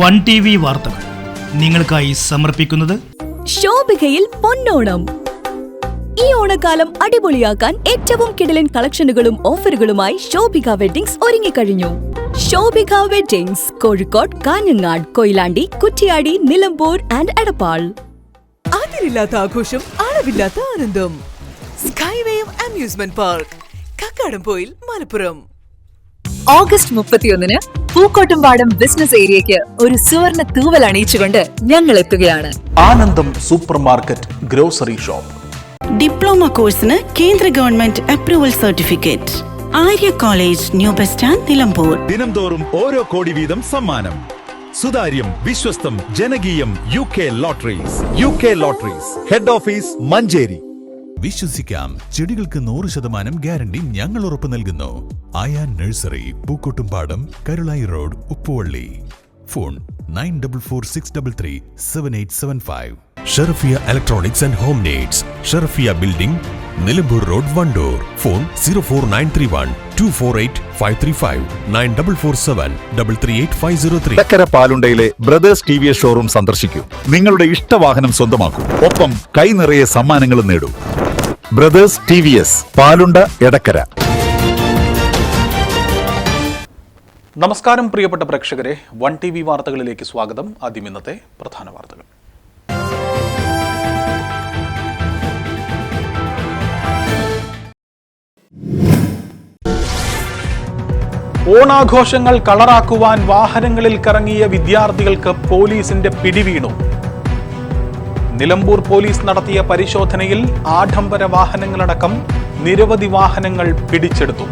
One T V വാർത്തകൾ നിങ്ങൾക്കായി സമർപ്പിക്കുന്നത് ശോഭികയിൽ പൊന്നോണം. ഈ ഓണക്കാലം അടിപൊളിയാക്കാൻ ഏറ്റവും കിടലൻ കളക്ഷനുകളും ഓഫറുകളുമായി ശോഭിക വെഡിങ്സ് ഒരുങ്ങിക്കഴിഞ്ഞു. Shobhika weddings Kozhikode Kanhangad Koyilandy Kuttiadi Nilambur and Edappal. അതിരില്ലാത്ത ആഘോഷം അളവില്ലാത്ത ആനന്ദം. Skywave amusement park Kakkadampoyil Malappuram. August മുപ്പത്തിയൊന്നിന് പൂക്കോട്ടുംപാടം ബിസിനസ് ഏരിയയ്ക്ക് ഒരു സുവർണ തൂവൽ അണിയിച്ചുകൊണ്ട് ഞങ്ങൾ എത്തുകയാണ് Anandam super market grocery shop. Diploma കോഴ്സിന് കേന്ദ്ര government approval certificate. Arya college new bus stand Nilambur. ദിനംതോറും ഓരോ കോടി വീതം സമ്മാനം. സുതാര്യം വിശ്വസ്തം ജനകീയം U K lotteries. U K lotteries. Head office Manjeri. വിശ്വസിക്കാം. ചെടികൾക്ക് നൂറ് ശതമാനം ഗ്യാരണ്ടി ഞങ്ങൾ ഉറപ്പു നൽകുന്നു. Aya nursery Pookkottumpadam Karulai road Uppuvalli. Phone nine double four six double three seven eight seven five. Sherafiya electronics and home needs. Sherafiya building Nilambur road Wandoor. Phone zero four nine three one two four eight five three five. Nine double four seven double three eight five zero three. ചക്കര പാലുണ്ടയിലെ brothers T V S showroom സന്ദർശിക്കൂ. നിങ്ങളുടെ ഇഷ്ടവാഹനം സ്വന്തമാക്കൂ. ഒപ്പം കൈ നിറയെ സമ്മാനങ്ങളും നേടൂ. Brothers T V S Palunda Edakkara. നമസ്കാരം പ്രിയപ്പെട്ട പ്രേക്ഷകരെ വൺ ടി വി വാർത്തകളിലേക്ക് സ്വാഗതം. ആദ്യം ഇന്നത്തെ പ്രധാന വാർത്തകൾ. ഓണാഘോഷങ്ങൾ കളറാക്കുവാൻ വാഹനങ്ങളിൽ കറങ്ങിയ വിദ്യാർത്ഥികൾക്ക് പോലീസിന്റെ പിടിവീണു. നിലമ്പൂർ പോലീസ് നടത്തിയ പരിശോധനയിൽ ആഡംബര വാഹനങ്ങളടക്കം നിരവധി വാഹനങ്ങൾ പിടിച്ചെടുത്തു.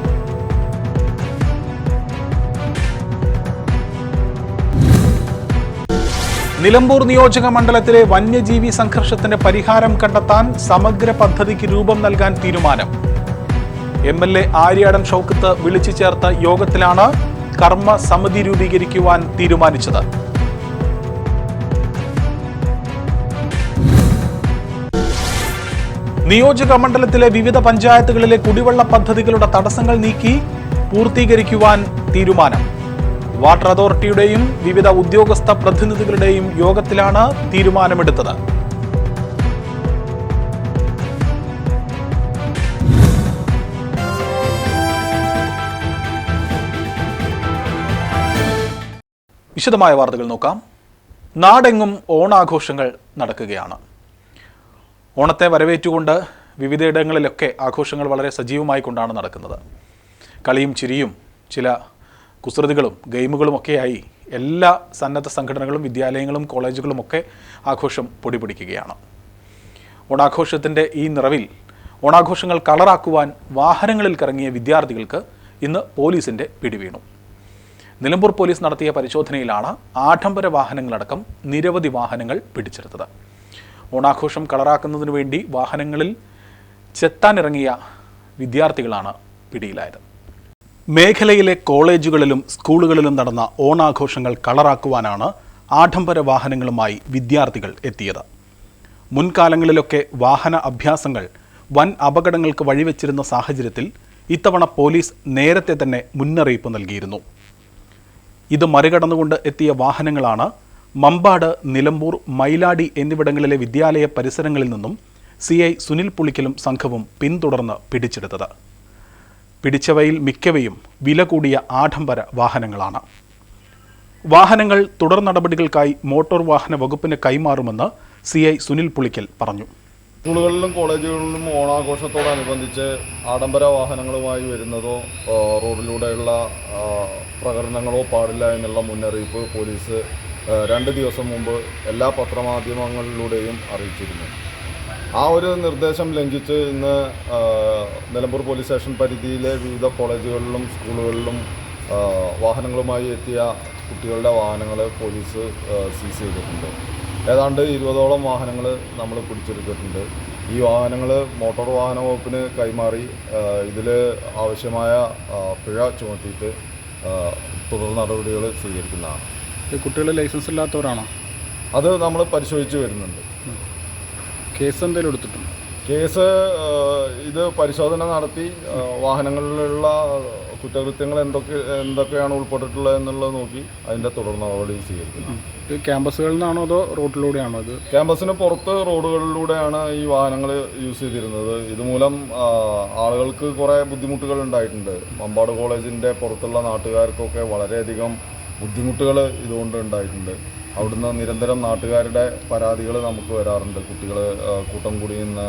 നിലമ്പൂർ നിയോജക മണ്ഡലത്തിലെ വന്യജീവി സംഘർഷത്തിന് പരിഹാരം കണ്ടെത്താൻ സമഗ്ര പദ്ധതിക്ക് രൂപം നൽകാൻ തീരുമാനം. M L A Aryadan Shoukath വിളിച്ചു ചേർത്ത യോഗത്തിലാണ് കർമ്മ സമിതി രൂപീകരിക്കുവാൻ തീരുമാനിച്ചത്. നിയോജക മണ്ഡലത്തിലെ വിവിധ പഞ്ചായത്തുകളിലെ കുടിവെള്ള പദ്ധതികളുടെ തടസ്സങ്ങൾ നീക്കി പൂർത്തീകരിക്കുവാൻ തീരുമാനം. വാട്ടർ അതോറിറ്റിയുടെയും വിവിധ ഉദ്യോഗസ്ഥ പ്രതിനിധികളുടെയും യോഗത്തിലാണ് തീരുമാനമെടുത്തത്. വിശദമായ വാർത്തകൾ നോക്കാം. നാടെങ്ങും ഓണാഘോഷങ്ങൾ നടക്കുകയാണ്. ഓണത്തെ വരവേറ്റുകൊണ്ട് വിവിധയിടങ്ങളിലൊക്കെ ആഘോഷങ്ങൾ വളരെ സജീവമായി കൊണ്ടാണ് നടക്കുന്നത്. കളിയും ചിരിയും ചില കുസൃതികളും ഗെയിമുകളും ഒക്കെയായി എല്ലാ സന്നദ്ധ സംഘടനകളും വിദ്യാലയങ്ങളും കോളേജുകളും ഒക്കെ ആഘോഷം പൊടിപിടിക്കുകയാണ്. ഓണാഘോഷത്തിന്റെ ഈ നിറവിൽ ഓണാഘോഷങ്ങൾ കളറാക്കുവാൻ വാഹനങ്ങളിൽ കറങ്ങിയ വിദ്യാർത്ഥികൾക്ക് ഇന്ന് പോലീസിന്റെ പിടിവീണു. നിലമ്പൂർ പോലീസ് നടത്തിയ പരിശോധനയിലാണ് ആഡംബര വാഹനങ്ങളടക്കം നിരവധി വാഹനങ്ങൾ പിടിച്ചെടുത്തത്. ഓണാഘോഷം കളറാക്കുന്നതിനു വേണ്ടി വാഹനങ്ങളിൽ ചെത്താനിറങ്ങിയ വിദ്യാർത്ഥികളാണ് പിടിയിലായത്. മേഖലയിലെ കോളേജുകളിലും സ്കൂളുകളിലും നടന്ന ഓണാഘോഷങ്ങൾ കളറാക്കുവാനാണ് ആഡംബര വാഹനങ്ങളുമായി വിദ്യാർത്ഥികൾ എത്തിയത്. മുൻകാലങ്ങളിലൊക്കെ വാഹന അഭ്യാസങ്ങൾ വൻ അപകടങ്ങൾക്ക് വഴിവെച്ചിരുന്ന സാഹചര്യത്തിൽ ഇത്തവണ പോലീസ് നേരത്തെ തന്നെ മുന്നറിയിപ്പ് നൽകിയിരുന്നു. ഇത് മറികടന്നുകൊണ്ട് എത്തിയ വാഹനങ്ങളാണ് മമ്പാട് നിലമ്പൂർ മൈലാടി എന്നിവിടങ്ങളിലെ വിദ്യാലയ പരിസരങ്ങളിൽ നിന്നും സി ഐ സുനിൽ പുളിക്കലും സംഘവും പിന്തുടർന്ന് പിടിച്ചെടുത്തത്. പിടിച്ചവയിൽ മിക്കവയും വില കൂടിയ ആഡംബര വാഹനങ്ങളാണ്. വാഹനങ്ങൾ തുടർ നടപടികൾക്കായി മോട്ടോർ വാഹന വകുപ്പിന് കൈമാറുമെന്ന് സി ഐ സുനിൽ പുളിക്കൽ പറഞ്ഞു. സ്കൂളുകളിലും കോളേജുകളിലും ഓണാഘോഷത്തോടനുബന്ധിച്ച് ആഡംബര വാഹനങ്ങളുമായി വരുന്നതോ റോഡിലൂടെയുള്ള പ്രകടനങ്ങളോ പാടില്ല എന്നുള്ള മുന്നറിയിപ്പ് പോലീസ് രണ്ട് ദിവസം മുമ്പ് എല്ലാ പത്രമാധ്യമങ്ങളിലൂടെയും അറിയിച്ചിരുന്നു. ആ ഒരു നിർദ്ദേശം ലംഘിച്ച് ഇന്ന് നിലമ്പൂർ പോലീസ് സ്റ്റേഷൻ പരിധിയിലെ വിവിധ കോളേജുകളിലും സ്കൂളുകളിലും വാഹനങ്ങളുമായി എത്തിയ കുട്ടികളുടെ വാഹനങ്ങൾ പോലീസ് സീസ് ചെയ്തിട്ടുണ്ട്. ഏതാണ്ട് ഇരുപതോളം വാഹനങ്ങൾ നമ്മൾ പിടിച്ചെടുത്തിട്ടുണ്ട്. ഈ വാഹനങ്ങൾ മോട്ടോർ വാഹന വകുപ്പിന് കൈമാറി ഇതിൽ ആവശ്യമായ പിഴ ചുമത്തിയിട്ട് തുടർ നടപടികൾ സ്വീകരിക്കുന്നതാണ്. കുട്ടികൾ ലൈസൻസ് ഇല്ലാത്തവരാണോ? അത് നമ്മൾ പരിശോധിച്ച് വരുന്നുണ്ട്. കേസ് എന്തെങ്കിലും എടുത്തിട്ടുണ്ട്? കേസ് ഇത് പരിശോധന നടത്തി വാഹനങ്ങളിലുള്ള കുറ്റകൃത്യങ്ങൾ എന്തൊക്കെ എന്തൊക്കെയാണ് ഉൾപ്പെട്ടിട്ടുള്ളത് എന്നുള്ളത് നോക്കി അതിന്റെ തുടർ നടപടി സ്വീകരിക്കുന്നത് ക്യാമ്പസുകളിൽ നിന്നാണോ അതോ റോഡിലൂടെയാണോ അത് ക്യാമ്പസിന് പുറത്ത് റോഡുകളിലൂടെയാണ് ഈ വാഹനങ്ങൾ യൂസ് ചെയ്തിരുന്നത്. ഇതുമൂലം ആളുകൾക്ക് കുറേ ബുദ്ധിമുട്ടുകൾ ഉണ്ടായിട്ടുണ്ട്. മമ്പാട് കോളേജിന്റെ പുറത്തുള്ള നാട്ടുകാർക്കൊക്കെ വളരെയധികം ബുദ്ധിമുട്ടുകൾ ഇതുകൊണ്ട് ഉണ്ടായിട്ടുണ്ട്. അവിടുന്ന് നിരന്തരം നാട്ടുകാരുടെ പരാതികൾ നമുക്ക് വരാറുണ്ട്. കുട്ടികൾ കൂട്ടം കൂടി നിന്ന്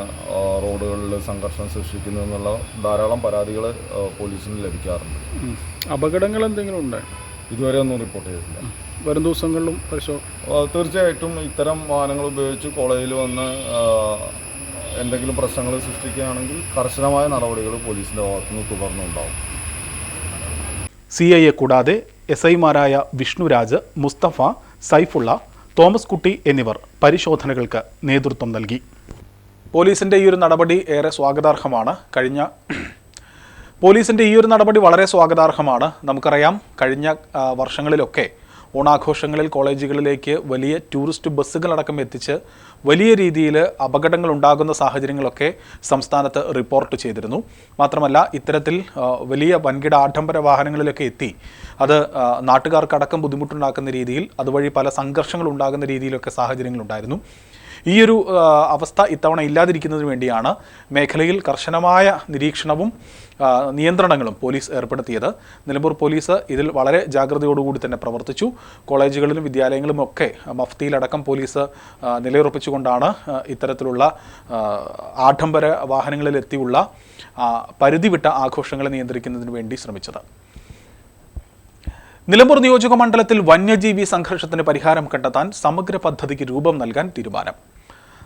റോഡുകളിൽ സംഘർഷം സൃഷ്ടിക്കുന്നു എന്നുള്ള ധാരാളം പരാതികൾ പോലീസിന് ലഭിക്കാറുണ്ട്. അപകടങ്ങൾ എന്തെങ്കിലും ഉണ്ടായി ഇതുവരെ ഒന്നും റിപ്പോർട്ട് ചെയ്തിട്ടില്ല. വരും ദിവസങ്ങളിലും പരിശോധന തീർച്ചയായിട്ടും ഇത്തരം വാഹനങ്ങൾ ഉപയോഗിച്ച് കോളേജിൽ വന്ന് എന്തെങ്കിലും പ്രശ്നങ്ങൾ സൃഷ്ടിക്കുകയാണെങ്കിൽ കർശനമായ നടപടികൾ പോലീസിന്റെ ഭാഗത്തുനിന്ന് തുടർന്നുണ്ടാവും. സി ഐ എ കൂടാതെ എസ് ഐമാരായ വിഷ്ണുരാജ് മുസ്തഫ സൈഫുള്ള തോമസ് കുട്ടി എന്നിവർ പരിശോധനകൾക്ക് നേതൃത്വം നൽകി. പോലീസിന്റെ ഈ ഒരു നടപടി ഏറെ സ്വാഗതാർഹമാണ്. കഴിഞ്ഞ പോലീസിന്റെ ഈ ഒരു നടപടി വളരെ സ്വാഗതാർഹമാണ്. നമുക്കറിയാം കഴിഞ്ഞ വർഷങ്ങളിലൊക്കെ ഓണാഘോഷങ്ങളിൽ കോളേജുകളിലേക്ക് വലിയ ടൂറിസ്റ്റ് ബസ്സുകളടക്കം എത്തിച്ച് വലിയ രീതിയിൽ അപകടങ്ങൾ ഉണ്ടാകുന്ന സാഹചര്യങ്ങളൊക്കെ സംസ്ഥാനത്ത് റിപ്പോർട്ട് ചെയ്തിരുന്നു. മാത്രമല്ല ഇത്തരത്തിൽ വലിയ വൻകിട ആഡംബര വാഹനങ്ങളിലൊക്കെ എത്തി. അത് നാട്ടുകാർക്കടക്കം ബുദ്ധിമുട്ടുണ്ടാക്കുന്ന രീതിയിൽ അതുവഴി പല സംഘർഷങ്ങൾ ഉണ്ടാകുന്ന രീതിയിലൊക്കെ സാഹചര്യങ്ങളുണ്ടായിരുന്നു. ഈ ഒരു അവസ്ഥ ഇത്തവണ ഇല്ലാതിരിക്കുന്നതിന് വേണ്ടിയാണ് മേഖലയിൽ കർശനമായ നിരീക്ഷണവും നിയന്ത്രണങ്ങളും പോലീസ് ഏർപ്പെടുത്തിയത്. നിലമ്പൂർ പോലീസ് ഇതിൽ വളരെ ജാഗ്രതയോടുകൂടി തന്നെ പ്രവർത്തിച്ചു. കോളേജുകളിലും വിദ്യാലയങ്ങളിലും ഒക്കെ മഫ്തിയിലടക്കം പോലീസ് നിലയുറപ്പിച്ചുകൊണ്ടാണ് ഇത്തരത്തിലുള്ള ആഡംബര വാഹനങ്ങളിലെത്തിയുള്ള പരിധിവിട്ട ആഘോഷങ്ങളെ നിയന്ത്രിക്കുന്നതിന് വേണ്ടി ശ്രമിച്ചത്. നിലമ്പൂർ നിയോജക മണ്ഡലത്തിൽ വന്യജീവി സംഘർഷത്തിന് പരിഹാരം കണ്ടെത്താൻ സമഗ്ര പദ്ധതിക്ക് രൂപം നൽകാൻ തീരുമാനം.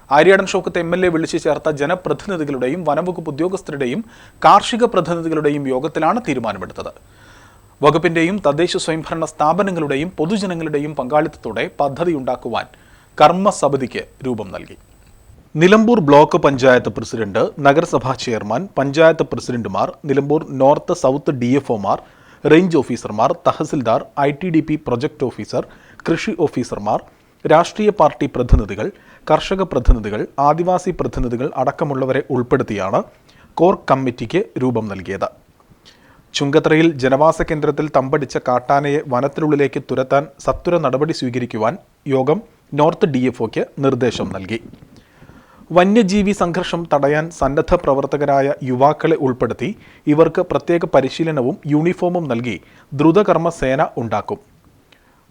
Aryadan Shoukath M L A വിളിച്ചു ചേർത്ത ജനപ്രതിനിധികളുടെയും വനംവകുപ്പ് ഉദ്യോഗസ്ഥരുടെയും കാർഷിക പ്രതിനിധികളുടെയും യോഗത്തിലാണ് തീരുമാനമെടുത്തത്. വകുപ്പിന്റെയും തദ്ദേശ സ്വയംഭരണ സ്ഥാപനങ്ങളുടെയും പൊതുജനങ്ങളുടെയും പങ്കാളിത്തത്തോടെ പദ്ധതി ഉണ്ടാക്കുവാൻ കർമ്മസമിതിക്ക് രൂപം നൽകി. നിലമ്പൂർ ബ്ലോക്ക് പഞ്ചായത്ത് പ്രസിഡന്റ് നഗരസഭാ ചെയർമാൻ പഞ്ചായത്ത് പ്രസിഡന്റുമാർ Nilambur north south D F ഒമാർ റേഞ്ച് ഓഫീസർമാർ tahsildar I T D P project officer കൃഷി ഓഫീസർമാർ രാഷ്ട്രീയ പാർട്ടി പ്രതിനിധികൾ കർഷക പ്രതിനിധികൾ ആദിവാസി പ്രതിനിധികൾ അടക്കമുള്ളവരെ ഉൾപ്പെടുത്തിയാണ് കോർ കമ്മിറ്റിക്ക് രൂപം നൽകിയത്. ചുങ്കത്രയിൽ ജനവാസ കേന്ദ്രത്തിൽ തമ്പടിച്ച കാട്ടാനയെ വനത്തിനുള്ളിലേക്ക് തുരത്താൻ സത്വര നടപടി സ്വീകരിക്കുവാൻ യോഗം നോർത്ത് ഡി എഫ് ഒക്ക് നിർദ്ദേശം നൽകി. വന്യജീവി സംഘർഷം തടയാൻ സന്നദ്ധ പ്രവർത്തകരായ യുവാക്കളെ ഉൾപ്പെടുത്തി ഇവർക്ക് പ്രത്യേക പരിശീലനവും യൂണിഫോമും നൽകി ദ്രുതകർമ്മ സേന ഉണ്ടാക്കും.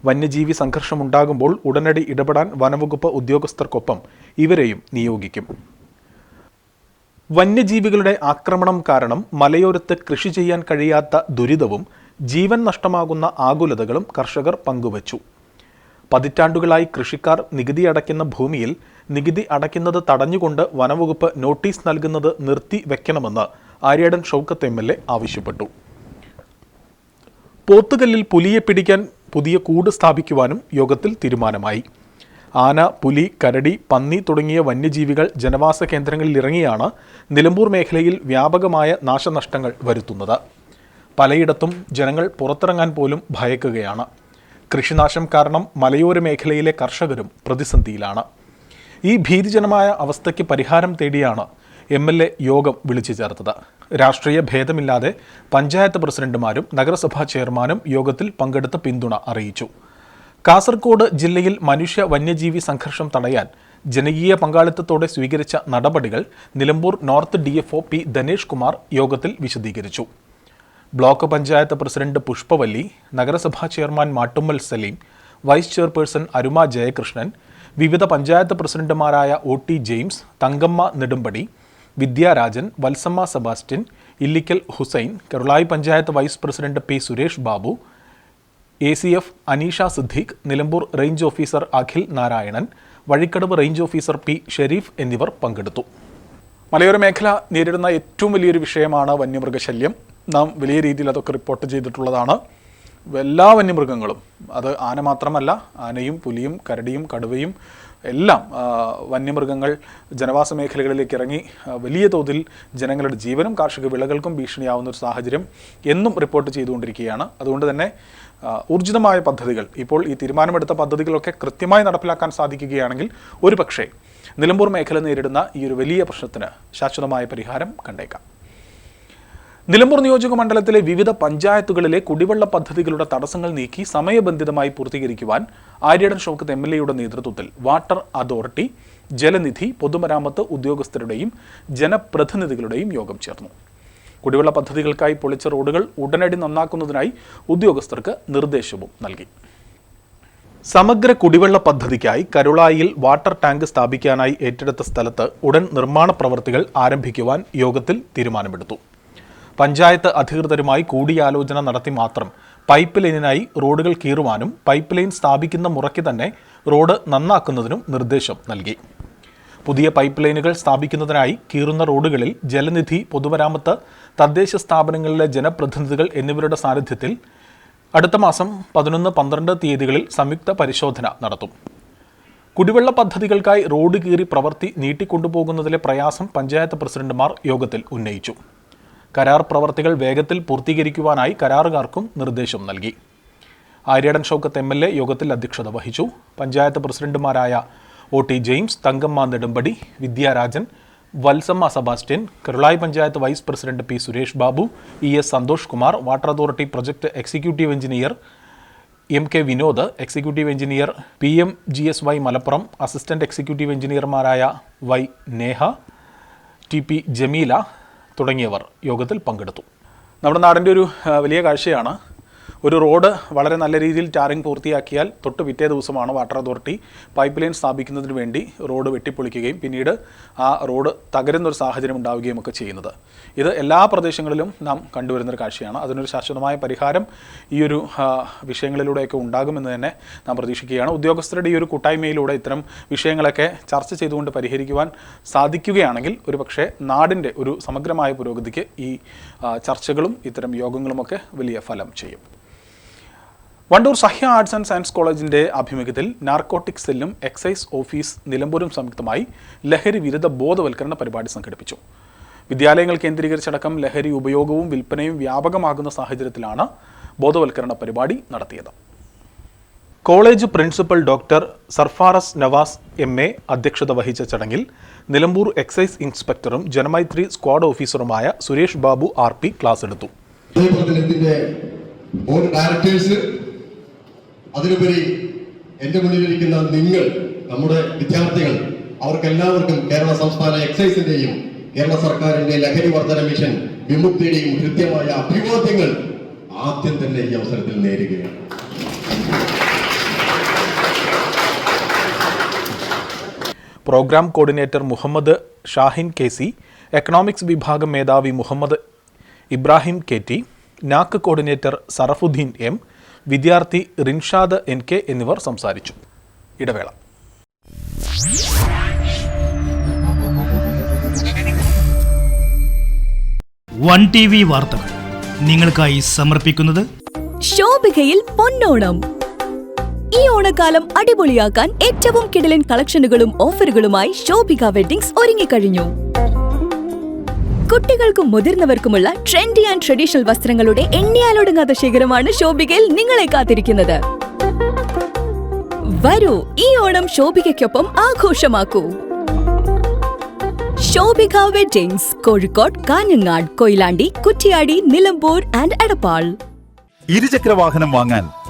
വന്യജീവി സംഘർഷം ഉണ്ടാകുമ്പോൾ ഉടനടി ഇടപെടാൻ വനവകുപ്പ് ഉദ്യോഗസ്ഥർക്കൊപ്പം ഇവരെയും നിയോഗിക്കും. വന്യജീവികളുടെ ആക്രമണം കാരണം മലയോരത്ത് കൃഷി ചെയ്യാൻ കഴിയാത്ത ദുരിതവും ജീവൻ നഷ്ടമാകുന്ന ആകുലതകളും കർഷകർ പങ്കുവച്ചു. പതിറ്റാണ്ടുകളായി കൃഷിക്കാർ നികുതി അടയ്ക്കുന്ന ഭൂമിയിൽ നികുതി അടയ്ക്കുന്നത് തടഞ്ഞുകൊണ്ട് വനവകുപ്പ് നോട്ടീസ് നൽകുന്നത് നിർത്തി വെക്കണമെന്ന് ആര്യാടൻ ഷൗക്കത്ത് എ ആവശ്യപ്പെട്ടു. പോത്തുകല്ലിൽ പുലിയെ പിടിക്കാൻ പുതിയ കൂട് സ്ഥാപിക്കുവാനും യോഗത്തിൽ തീരുമാനമായി. ആന പുലി കരടി പന്നി തുടങ്ങിയ വന്യജീവികൾ ജനവാസ കേന്ദ്രങ്ങളിൽ ഇറങ്ങിയാണ് നിലമ്പൂർ മേഖലയിൽ വ്യാപകമായ നാശനഷ്ടങ്ങൾ വരുത്തുന്നത്. പലയിടത്തും ജനങ്ങൾ പുറത്തിറങ്ങാൻ പോലും ഭയക്കുകയാണ്. കൃഷിനാശം കാരണം മലയോര മേഖലയിലെ കർഷകരും പ്രതിസന്ധിയിലാണ്. ഈ ഭീതിജനമായ അവസ്ഥയ്ക്ക് പരിഹാരം തേടിയാണ് എം എൽ എ യോഗം വിളിച്ചു ചേർത്തത്. രാഷ്ട്രീയ ഭേദമില്ലാതെ പഞ്ചായത്ത് പ്രസിഡന്റുമാരും നഗരസഭാ ചെയർമാനും യോഗത്തിൽ പങ്കെടുത്ത് പിന്തുണ അറിയിച്ചു. കാസർഗോഡ് ജില്ലയിൽ മനുഷ്യ വന്യജീവി സംഘർഷം തടയാൻ ജനകീയ പങ്കാളിത്തത്തോടെ സ്വീകരിച്ച നടപടികൾ Nilambur north D F O P Dhanesh Kumar യോഗത്തിൽ വിശദീകരിച്ചു. ബ്ലോക്ക് പഞ്ചായത്ത് പ്രസിഡന്റ് പുഷ്പവല്ലി നഗരസഭാ chairman Mattummal Saleem vice chairperson Aruma Jayakrishnan വിവിധ പഞ്ചായത്ത് പ്രസിഡന്റുമാരായ O T James Thankamma Nedumpadi Vidyarajan Valsamma Sebastian Illikkal Hussain Karulai panchayat vice president P Suresh Babu A C F Aneesha Siddique Nilambur range officer Akhil Narayanan Vazhikkadavu range officer P Sherif എന്നിവർ പങ്കെടുത്തു. മലയോര മേഖല നേരിടുന്ന ഏറ്റവും വലിയൊരു വിഷയമാണ് വന്യമൃഗശല്യം. നാം വലിയ രീതിയിൽ അതൊക്കെ റിപ്പോർട്ട് ചെയ്തിട്ടുള്ളതാണ്. എല്ലാ വന്യമൃഗങ്ങളും അത് ആന മാത്രമല്ല ആനയും പുലിയും കരടിയും കടുവയും എല്ലാം വന്യമൃഗങ്ങൾ ജനവാസ മേഖലകളിലേക്ക് ഇറങ്ങി വലിയ തോതിൽ ജനങ്ങളുടെ ജീവനും കാർഷിക വിളകൾക്കും ഭീഷണിയാവുന്ന ഒരു സാഹചര്യം എന്നും റിപ്പോർട്ട് ചെയ്തുകൊണ്ടിരിക്കുകയാണ്. അതുകൊണ്ട് തന്നെ ഊർജിതമായ പദ്ധതികൾ ഇപ്പോൾ ഈ തീരുമാനമെടുത്ത പദ്ധതികളൊക്കെ കൃത്യമായി നടപ്പിലാക്കാൻ സാധിക്കുകയാണെങ്കിൽ ഒരു നിലമ്പൂർ മേഖല നേരിടുന്ന ഈ ഒരു വലിയ പ്രശ്നത്തിന് ശാശ്വതമായ പരിഹാരം കണ്ടേക്കാം. നിലമ്പൂർ നിയോജക മണ്ഡലത്തിലെ വിവിധ പഞ്ചായത്തുകളിലെ കുടിവെള്ള പദ്ധതികളുടെ തടസ്സങ്ങൾ നീക്കി സമയബന്ധിതമായി പൂർത്തീകരിക്കുവാൻ ആര്യടൻ ഷൗക്കത്ത് എം എൽ എയുടെ നേതൃത്വത്തിൽ വാട്ടർ അതോറിറ്റി ജലനിധി പൊതുമരാമത്ത് ഉദ്യോഗസ്ഥരുടെയും ജനപ്രതിനിധികളുടെയും യോഗം ചേർന്നു. കുടിവെള്ള പദ്ധതികൾക്കായി പൊളിച്ച റോഡുകൾ ഉടനടി നന്നാക്കുന്നതിനായി ഉദ്യോഗസ്ഥർക്ക് നിർദ്ദേശവും നൽകി. സമഗ്ര കുടിവെള്ള പദ്ധതിക്കായി കരുളായിൽ വാട്ടർ ടാങ്ക് സ്ഥാപിക്കാനായി ഏറ്റെടുത്ത സ്ഥലത്ത് ഉടൻ നിർമ്മാണ പ്രവൃത്തികൾ ആരംഭിക്കുവാൻ യോഗത്തിൽ തീരുമാനമെടുത്തു. പഞ്ചായത്ത് അധികൃതരുമായി കൂടിയാലോചന നടത്തി മാത്രം. പൈപ്പ് ലൈനിനായി റോഡുകൾ കീറുവാനും പൈപ്പ് ലൈൻ സ്ഥാപിക്കുന്ന മുറയ്ക്ക് തന്നെ റോഡ് നന്നാക്കുന്നതിനും നിർദ്ദേശം നൽകി. പുതിയ പൈപ്പ് ലൈനുകൾ സ്ഥാപിക്കുന്നതിനായി കീറുന്ന റോഡുകളിൽ ജലനിധി പൊതുമരാമത്ത് തദ്ദേശ സ്ഥാപനങ്ങളിലെ ജനപ്രതിനിധികൾ എന്നിവരുടെ സാന്നിധ്യത്തിൽ അടുത്ത മാസം പതിനൊന്ന് പന്ത്രണ്ട് തീയതികളിൽ സംയുക്ത പരിശോധന നടത്തും. കുടിവെള്ള പദ്ധതികൾക്കായി റോഡ് കീറി പ്രവൃത്തി നീട്ടിക്കൊണ്ടുപോകുന്നതിലെ പ്രയാസം പഞ്ചായത്ത് പ്രസിഡന്റുമാർ യോഗത്തിൽ ഉന്നയിച്ചു. കരാർ പ്രവർത്തികൾ വേഗത്തിൽ പൂർത്തീകരിക്കുവാനായി കരാറുകാർക്കും നിർദ്ദേശം നൽകി. Aryadan Shoukath M L A യോഗത്തിൽ അധ്യക്ഷത വഹിച്ചു. പഞ്ചായത്ത് പ്രസിഡന്റുമാരായ O T James Thankamma Nedumpadi Vidyarajan Valsamma Sebastian Karulai panchayat vice president P Suresh Babu E S Santhosh Kumar water authority project executive engineer M K Vinod executive engineer P M G S Y Malappuram assistant executive എഞ്ചിനീയർമാരായ Y Neha T P Jameela തുടങ്ങിയവർ യോഗത്തിൽ പങ്കെടുത്തു. നമ്മുടെ നാടിന്റെ ഒരു വലിയ കാഴ്ചയാണ് ഒരു road വളരെ നല്ല രീതിയിൽ ടാറിംഗ് പൂർത്തിയാക്കിയാൽ തൊട്ട് പിറ്റേ ദിവസമാണ് വാട്ടർ അതോറിറ്റി പൈപ്പ് ലൈൻ സ്ഥാപിക്കുന്നതിന് വേണ്ടി റോഡ് വെട്ടിപ്പൊളിക്കുകയും പിന്നീട് ആ റോഡ് തകരുന്ന ഒരു സാഹചര്യം ഉണ്ടാവുകയും ഒക്കെ ചെയ്യുന്നത്. ഇത് എല്ലാ പ്രദേശങ്ങളിലും നാം കണ്ടുവരുന്നൊരു കാഴ്ചയാണ്. അതിനൊരു ശാശ്വതമായ പരിഹാരം ഈ ഒരു വിഷയങ്ങളിലൂടെയൊക്കെ ഉണ്ടാകുമെന്ന് തന്നെ നാം പ്രതീക്ഷിക്കുകയാണ്. ഉദ്യോഗസ്ഥരുടെ ഈ ഒരു കൂട്ടായ്മയിലൂടെ ഇത്തരം വിഷയങ്ങളൊക്കെ ചർച്ച ചെയ്തുകൊണ്ട് പരിഹരിക്കുവാൻ സാധിക്കുകയാണെങ്കിൽ ഒരുപക്ഷെ നാടിന്റെ ഒരു സമഗ്രമായ പുരോഗതിക്ക് ഈ ചർച്ചകളും ഇത്തരം യോഗങ്ങളുമൊക്കെ വലിയ ഫലം ചെയ്യും. Wandoor Sahya arts and science കോളേജിന്റെ ആഭിമുഖ്യത്തിൽ നാർക്കോട്ടിക് സെല്ലും എക്സൈസ് ഓഫീസ് നിലമ്പൂരും സംയുക്തമായി ലഹരി വിരുദ്ധ ബോധവൽക്കരണ പരിപാടി സംഘടിപ്പിച്ചു. വിദ്യാലയങ്ങൾ കേന്ദ്രീകരിച്ചടക്കം ലഹരി ഉപയോഗവും വിൽപ്പനയും വ്യാപകമാകുന്ന സാഹചര്യത്തിലാണ് ബോധവൽക്കരണ പരിപാടി നടത്തിയത്. College principal doctor Sarfaraz Nawaz M. A. അധ്യക്ഷത വഹിച്ച ചടങ്ങിൽ നിലമ്പൂർ എക്സൈസ് ഇൻസ്പെക്ടറും Janamaithri squad ഓഫീസറുമായ Suresh Babu R P class എടുത്തു. ഡയറക്ടേഴ്സ് അതിലുപരി എന്റെ മുന്നിലിരിക്കുന്ന നിങ്ങൾ നമ്മുടെ വിദ്യാർത്ഥികൾ അവർക്കെല്ലാവർക്കും കേരള സംസ്ഥാന എക്സൈസിന്റെയും കേരള സർക്കാരിന്റെ ലഹരി വർധന മിഷൻ വിമുക്തിയുടെയും കൃത്യമായ അഭിവാദ്യങ്ങൾ ആദ്യം തന്നെ ഈ അവസരത്തിൽ നേരുകയാണ്. Programme coordinator Muhammad Shahin K C economics വിഭാഗം മേധാവി Muhammad Ibrahim K T NAAC coordinator Sarafudheen M വിദ്യാർത്ഥി റിൻഷാദ് എൻ കെ എന്നിവർ സംസാരിച്ചു. ഇടവേള. വൺ ടി വി വാർത്തകൾ നിങ്ങൾക്കായി സമർപ്പിക്കുന്നത് ശോഭികയിൽ പൊന്നോണം. ഈ ഓണക്കാലം അടിപൊളിയാക്കാൻ ഏറ്റവും കിടലൻ കളക്ഷനുകളും ഓഫറുകളുമായി ശോഭിക വെഡിങ്സ് ഒരുങ്ങിക്കഴിഞ്ഞു. കുട്ടികൾക്കും മുതിർന്നവർക്കുമുള്ള ട്രെൻഡി ആൻഡ് ട്രഡീഷണൽ വസ്ത്രങ്ങളുടെ എണ്ണിയാലൊടുങ്ങാത്ത ശേഖരമാണ് ശോഭികയിൽ നിങ്ങളെ കാത്തിരിക്കുന്നത്. വരൂ ഈ ഓണം ശോഭികയ്ക്കൊപ്പം ആഘോഷമാക്കൂ. Shobhika weddings Kozhikode Kanhangad Koyilandy Kuttiadi Nilambur and Edappal. ഇരുചക്ര വാഹനം വാങ്ങാൻ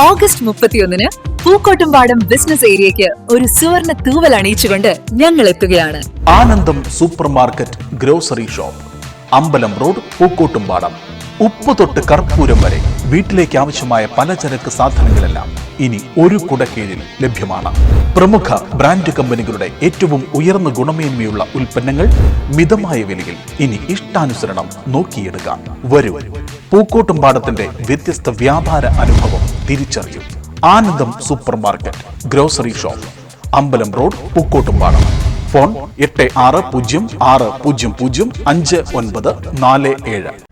August മുപ്പത്തിയൊന്നിന് പൂക്കോട്ടുംപാടം ബിസിനസ് ഏരിയയ്ക്ക് ഒരു സുവർണ തൂവൽ അണിയിച്ചുകൊണ്ട് ഞങ്ങൾ എത്തുകയാണ് Anandam super market grocery shop അമ്പലം റോഡ് പൂക്കോട്ടുംപാടം. ഉപ്പ് തൊട്ട് കർപ്പൂരം വരെ വീട്ടിലേക്ക് ആവശ്യമായ പലചരക്ക് സാധനങ്ങളെല്ലാം ഇനി ഒരു കുടക്കീഴിൽ ലഭ്യമാണ്. പ്രമുഖ ബ്രാൻഡ് കമ്പനികളുടെ ഏറ്റവും ഉയർന്ന ഗുണമേന്മയുള്ള ഉൽപ്പന്നങ്ങൾ മിതമായ വിലയിൽ ഇനി ഇഷ്ടാനുസരണം നോക്കിയെടുക്കാം. വരൂ. പൂക്കോട്ടുംപാടത്തിന്റെ വ്യത്യസ്ത വ്യാപാര അനുഭവം തിരിച്ചറിയും. Anandam super market grocery shop അമ്പലം റോഡ് പൂക്കോട്ടുംപാടം ഫോൺ എട്ട് ആറ് പൂജ്യം ആറ് പൂജ്യം പൂജ്യം അഞ്ച് ഒൻപത് നാല് ഏഴ്.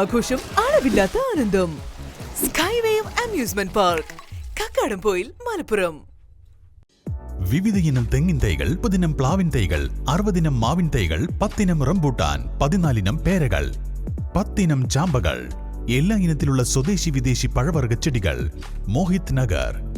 ആഘോഷം അളവില്ലാത്ത ആനന്ദം. Skywave amusement park Kakkadampoyil Malappuram. വിവിധയിനം തെങ്ങിൻ തൈകൾ മുപ്പതിനം പ്ലാവിൻ തൈകൾ അറുപതിനം മാവിൻ തൈകൾ പത്തിനം റംബൂട്ടാൻ പതിനാലിനം പേരകൾ പത്തിനം ചാമ്പകൾ എല്ലാ ഇനത്തിലുള്ള സ്വദേശി വിദേശി പഴവർഗ ചെടികൾ Mohit Nagar.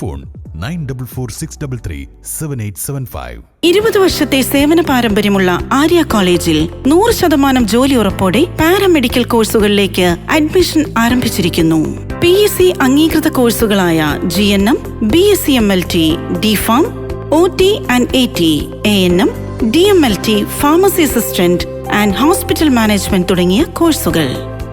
Phone nine double four six double three seven eight seven five. ഇരുപത് വർഷത്തെ സേവന പാരമ്പര്യമുള്ള ആര്യ കോളേജിൽ നൂറ് ശതമാനം ജോലി ഉറപ്പോടെ പാരാമെഡിക്കൽ കോഴ്സുകളിലേക്ക് അഡ്മിഷൻ ആരംഭിച്ചിരിക്കുന്നു. പി എസ് സി അംഗീകൃത കോഴ്സുകളായ G N M B S C M L T D pharm O T and A T A N M D M L T pharmacy assistant and hospital management തുടങ്ങിയ കോഴ്സുകൾ.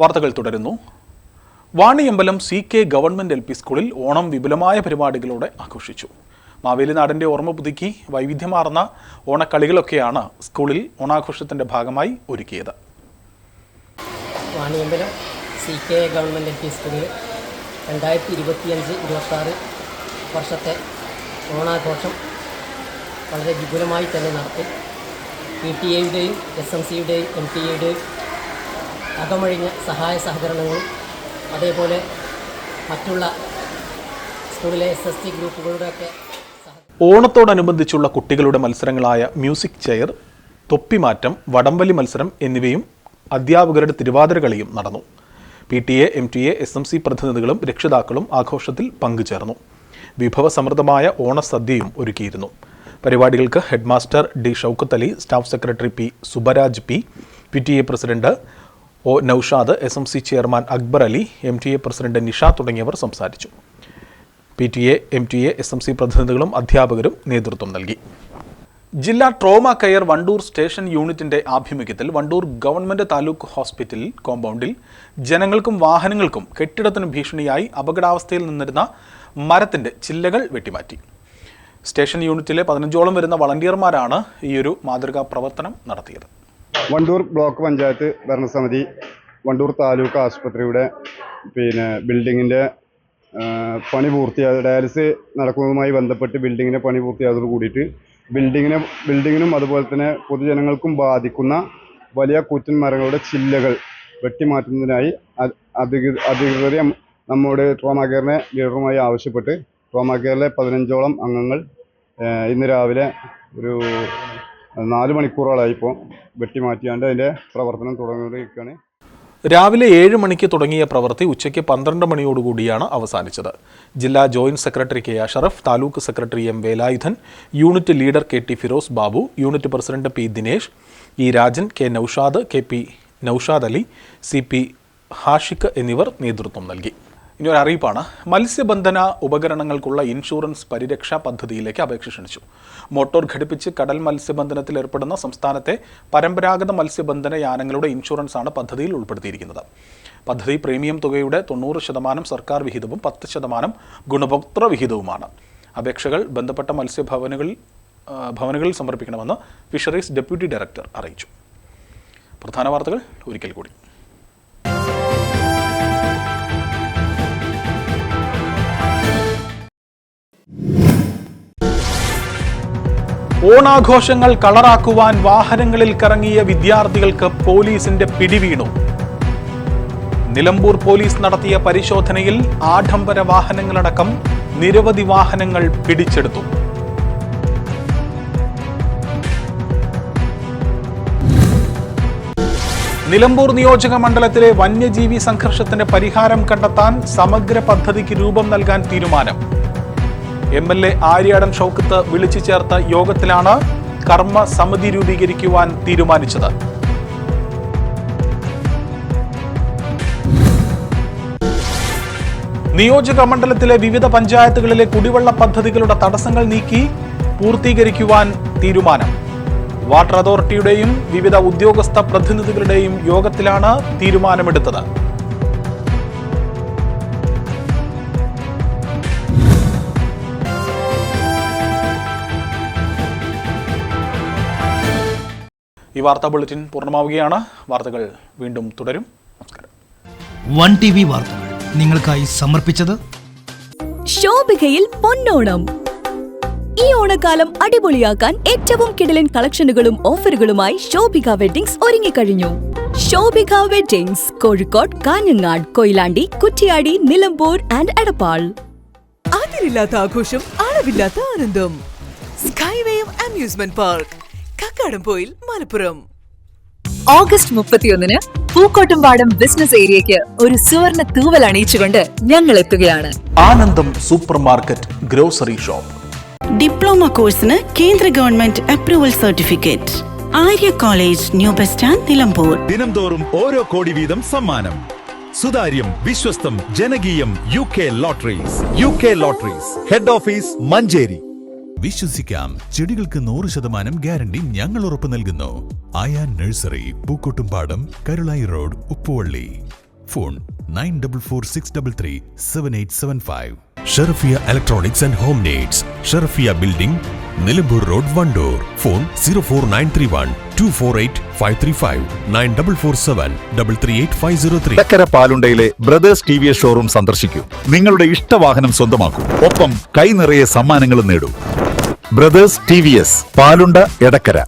വാർത്തകൾ തുടരുന്നു. Vaniyambalam C K government L P സ്കൂളിൽ ഓണം വിപുലമായ പരിപാടികളോടെ ആഘോഷിച്ചു. മാവേലി നാടിന്റെ ഓർമ്മ പുതുക്കി വൈവിധ്യമാർന്ന ഓണക്കളികളൊക്കെയാണ് സ്കൂളിൽ ഓണാഘോഷത്തിന്റെ ഭാഗമായി ഒരുക്കിയത്. Vaniyambalam C K government L P സ്കൂളിൽ രണ്ടായിരത്തി ഇരുപത്തിയഞ്ച് ഇരുപത്താറ് വർഷത്തെ ഓണാഘോഷം വളരെ വിപുലമായി തന്നെ നടത്തി. പി ടി എയുടെയും എസ് എം സിയുടെയും എം ടി എയുടെയും അകമഴിഞ്ഞ സഹായ സഹകരണങ്ങളും അതേപോലെ മറ്റുള്ള സ്കൂളിലെ എസ് എസ് ടി ഗ്രൂപ്പുകളുടെയൊക്കെ ഓണത്തോടനുബന്ധിച്ചുള്ള കുട്ടികളുടെ മത്സരങ്ങളായ മ്യൂസിക് ചെയർ തൊപ്പിമാറ്റം വടംവലി മത്സരം എന്നിവയും അധ്യാപകരുടെ തിരുവാതിരകളിയും നടന്നു. P T A M T A S M C പ്രതിനിധികളും രക്ഷിതാക്കളും ആഘോഷത്തിൽ പങ്കുചേർന്നു. വിഭവസമൃദ്ധമായ ഓണസദ്യയും ഒരുക്കിയിരുന്നു. പരിപാടികൾക്ക് headmaster D Shoukath staff secretary P Subaraj P P T A president O Noushad S M C chairman Akbar Ali M T A president Nisha തുടങ്ങിയവർ സംസാരിച്ചു. P T A M T A S M C പ്രതിനിധികളും അധ്യാപകരും നേതൃത്വം നൽകി. ജില്ലാ trauma care Wandoor station യൂണിറ്റിന്റെ ആഭിമുഖ്യത്തിൽ Wandoor government taluk hospital കോമ്പൗണ്ടിൽ ജനങ്ങൾക്കും വാഹനങ്ങൾക്കും കെട്ടിടത്തിന് ഭീഷണിയായി അപകടാവസ്ഥയിൽ നിന്നിരുന്ന മരത്തിന്റെ ചില്ലകൾ വെട്ടിമാറ്റി. സ്റ്റേഷൻ യൂണിറ്റിലെ പതിനഞ്ചോളം വരുന്ന വളണ്ടിയർമാരാണ് ഈയൊരു മാതൃകാ പ്രവർത്തനം നടത്തിയത്. വണ്ടൂർ ബ്ലോക്ക് പഞ്ചായത്ത് ഭരണസമിതി വണ്ടൂർ താലൂക്ക് ആശുപത്രിയുടെ പിന്നെ ബിൽഡിങ്ങിന്റെ പണി പൂർത്തിയായ ഡയാലിസ് നടക്കുന്നതുമായി ബന്ധപ്പെട്ട് ബിൽഡിങ്ങിന്റെ പണി പൂർത്തിയായതോട് കൂടിയിട്ട് ബിൽഡിങ്ങിനെ ബിൽഡിങ്ങിനും അതുപോലെ തന്നെ പൊതുജനങ്ങൾക്കും ബാധിക്കുന്ന വലിയ കൂറ്റൻ മരങ്ങളുടെ ചില്ലകൾ വെട്ടിമാറ്റുന്നതിനായി അധികൃ അധികൃതരെ നമ്മുടെ ട്രോമാ കെയറിനെ ലീഡറുമായി ആവശ്യപ്പെട്ട് ട്രോമാ കെയറിലെ പതിനഞ്ചോളം അംഗങ്ങൾ ഇന്ന് രാവിലെ ഒരു നാല് മണിക്കൂറോളായി ഇപ്പോൾ വെട്ടിമാറ്റിയാണ്ട് അതിന്റെ പ്രവർത്തനം തുടങ്ങിയിരിക്കുകയാണ് രാവിലെ ഏഴ് മണിക്ക് തുടങ്ങിയ പ്രവൃത്തി ഉച്ചയ്ക്ക് പന്ത്രണ്ട് മണിയോടുകൂടിയാണ് അവസാനിച്ചത്. ജില്ലാ joint secretary K Ashraf taluk secretary M Velayudhan unit leader K T Firoz Babu unit president P Dinesh E Rajan K Noushad K P Noushad Ali C P Hashiq എന്നിവർ നേതൃത്വം നൽകി. ഇനി ഒരു അറിയിപ്പാണ്. മത്സ്യബന്ധന ഉപകരണങ്ങൾക്കുള്ള ഇൻഷുറൻസ് പരിരക്ഷാ പദ്ധതിയിലേക്ക് അപേക്ഷ ക്ഷണിച്ചു. മോട്ടോർ ഘടിപ്പിച്ച് കടൽ മത്സ്യബന്ധനത്തിൽ ഏർപ്പെടുന്ന സംസ്ഥാനത്തെ പരമ്പരാഗത മത്സ്യബന്ധന യാനങ്ങളുടെ ഇൻഷുറൻസ് ആണ് പദ്ധതിയിൽ ഉൾപ്പെടുത്തിയിരിക്കുന്നത്. പദ്ധതി പ്രീമിയം തുകയുടെ തൊണ്ണൂറ് ശതമാനം സർക്കാർ വിഹിതവും പത്ത് ശതമാനം ഗുണഭോക്തൃ വിഹിതവുമാണ്. അപേക്ഷകൾ ബന്ധപ്പെട്ട മത്സ്യഭവനുകളിൽ ഭവനുകളിൽ സമർപ്പിക്കണമെന്ന് ഫിഷറീസ് ഡെപ്യൂട്ടി ഡയറക്ടർ അറിയിച്ചു. പ്രധാന വാർത്തകൾ ഒരിക്കൽ കൂടി. ഓണാഘോഷങ്ങൾ കളറാക്കുവാൻ വാഹനങ്ങളിൽ കറങ്ങിയ വിദ്യാർത്ഥികൾക്ക് പോലീസിന്റെ പിടിവീണു. നിലമ്പൂർ പോലീസ് നടത്തിയ പരിശോധനയിൽ ആഡംബര വാഹനങ്ങളടക്കം നിരവധി വാഹനങ്ങൾ പിടിച്ചെടുത്തു. നിലമ്പൂർ നിയോജക മണ്ഡലത്തിലെ വന്യജീവി സംഘർഷത്തിന് പരിഹാരം കണ്ടെത്താൻ സമഗ്ര പദ്ധതിക്ക് രൂപം നൽകാൻ തീരുമാനം. M L A Aryadan Shoukath വിളിച്ചു ചേർത്ത യോഗത്തിലാണ് കർമ്മ സമിതി രൂപീകരിക്കുവാൻ തീരുമാനിച്ചത്. നിയോജക മണ്ഡലത്തിലെ വിവിധ പഞ്ചായത്തുകളിലെ കുടിവെള്ള പദ്ധതികളുടെ തടസ്സങ്ങൾ നീക്കി പൂർത്തീകരിക്കുവാൻ തീരുമാനം. വാട്ടർ അതോറിറ്റിയുടെയും വിവിധ ഉദ്യോഗസ്ഥ പ്രതിനിധികളുടെയും യോഗത്തിലാണ് തീരുമാനമെടുത്തത്. ഈ വാർത്താ ബുള്ളറ്റിൻ പൂർണമാവുകയാണ്. വാർത്തകൾ വീണ്ടും തുടരും. നമസ്കാരം. വൺ ടി വി വാർത്തകൾ നിങ്ങൾക്കായി സമർപ്പിച്ചത് ശോഭികയിൽ പൊന്നോണം. ഈ ഓണക്കാലം അടിപൊളിയാക്കാൻ ഏറ്റവും കിടലൻ കളക്ഷനുകളും ഓഫറുകളുമായി ശോഭിക വെഡിങ്സ് ഒരുങ്ങിക്കഴിഞ്ഞു. Shobhika weddings Kozhikode Kanhangad Koyilandy Kuttiady Nilambur and Edappal. അതിരില്ലാത്ത ആഘോഷം അളവില്ലാത്ത ആനന്ദം. Skywave amusement park Kakkadampoyil Malappuram. August മുപ്പത്തിയൊന്നിന് പൂക്കോട്ടുംപാടം ബിസിനസ് ഏരിയയ്ക്ക് ഒരു സുവർണ തൂവൽ അണിയിച്ചുകൊണ്ട് ഞങ്ങൾ എത്തുകയാണ് ആനന്ദം super market grocery shop. Diploma കോഴ്സിന് കേന്ദ്ര government approval certificate. Arya college new bus stand Nilambur. ദിനംതോറും ഓരോ കോടി വീതം സമ്മാനം. സുതാര്യം വിശ്വസ്തം ജനകീയം U K lotteries. U K lotteries. Head office Manjeri. വിശ്വസിക്കാം. ചെടികൾക്ക് നൂറ് ശതമാനം ഗ്യാരണ്ടി ഞങ്ങൾ ഉറപ്പു നൽകുന്നു. Aya nursery Pookkottumpadam Karulai road Uppuvally. Phone nine double four six double three seven eight seven five. Sherafiya electronics and home needs. Sherafiya building Nilambur road Wandoor. Phone zero four nine three one two four eight five three five. Nine double four seven double three eight five zero three. ചക്കര പാലുണ്ടയിലെ brothers T V S showroom സന്ദർശിക്കൂ. നിങ്ങളുടെ ഇഷ്ടവാഹനം സ്വന്തമാക്കൂ. ഒപ്പം കൈ നിറയെ സമ്മാനങ്ങളും നേടൂ. Brothers T V S Palunda Edakkara